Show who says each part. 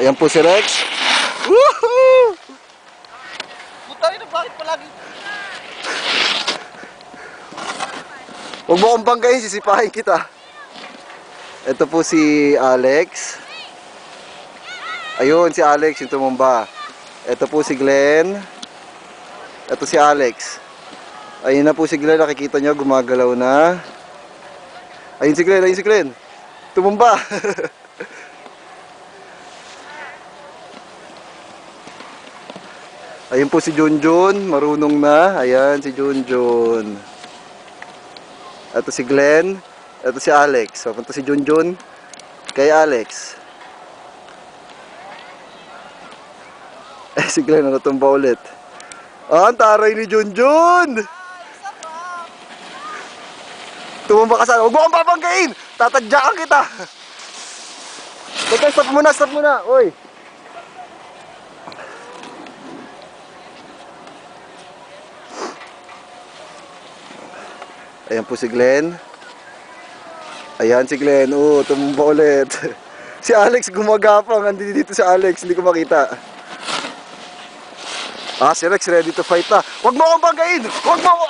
Speaker 1: Ayan po si Rex. Woohoo!
Speaker 2: Putay na, bakit palagi?
Speaker 1: Huwag mo akong banggain, sisipahin kita. Ito po si Alex. Ayun, si Alex, yung tumumba. Ito po si Glenn. Ito si Alex. Ayun na po si Glenn, nakikita nyo, gumagalaw na. Ayun si Glenn, ayun si Glenn. Tumumba. ayun po si Junjun, marunong na. Ayan, si Junjun. Ito si Glenn. Ito si Alex. So, punta si Junjun kay Alex. Eh, si Glenn, natumba ulit. Ah, ang taray ni Junjun! Tumumba ka sana. Huwag mo akong babanggain! Tatadyakan kita! Teka, stop muna, stop muna. Uy! Ayan po si Glenn. Ayan si Glenn. Oo, tumumba ulit. si Alex gumagapang. Andito dito si Alex. Hindi ko makita. Ah, si Rex ready to fight na. Huwag mo akong banggain! Huwag mo.